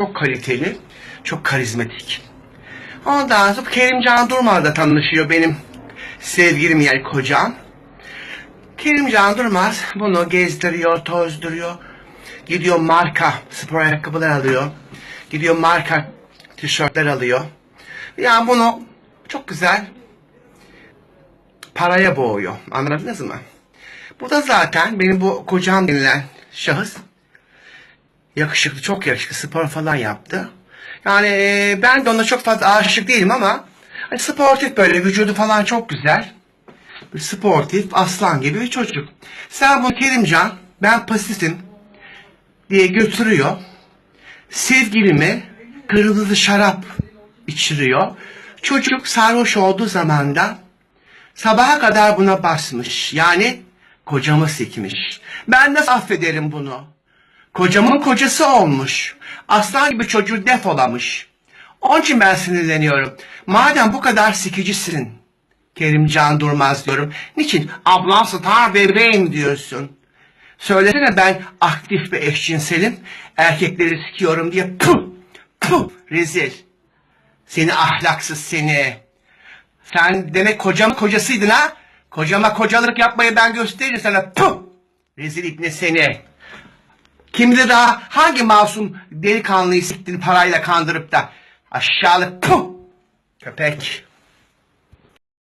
Çok kaliteli, çok karizmatik. Ondan sonra Kerimcan Durmaz'la tanışıyor benim sevgilim yani kocam. Kerimcan Durmaz bunu gezdiriyor, tozduruyor. Gidiyor marka spor ayakkabılar alıyor. Gidiyor marka tişörtler alıyor. Yani bunu çok güzel paraya boğuyor. Anladınız mı? Bu da zaten benim bu kocam denilen şahıs yakışıklı, çok yakışıklı spor falan yaptı. Yani e, ben de ona çok fazla aşık değilim ama hani sportif böyle vücudu falan çok güzel. Bir sportif aslan gibi bir çocuk. Sen bunu Kerimcan ben pasifim diye götürüyor. Sevgilimi kırmızı şarap içiriyor. Çocuk sarhoş olduğu zaman da sabaha kadar buna basmış. Yani kocamı sikmiş. Ben nasıl affederim bunu? Kocamın kocası olmuş. Aslan gibi çocuğu defolamış. Onun için ben sinirleniyorum. Madem bu kadar sikicisin. Kerimcan Durmaz diyorum. Niçin ablam star bebeğim diyorsun? Söylesene ben aktif bir eşcinselim. Erkekleri sikiyorum diye puh puh rezil. Seni ahlaksız seni. Sen demek kocamın kocasıydın ha? Kocama kocalık yapmayı ben gösteririm sana. Puh! Rezil ibne seni. Kimde daha hangi masum delikanlıyı siktin parayla kandırıp da aşağılık puh! Köpek.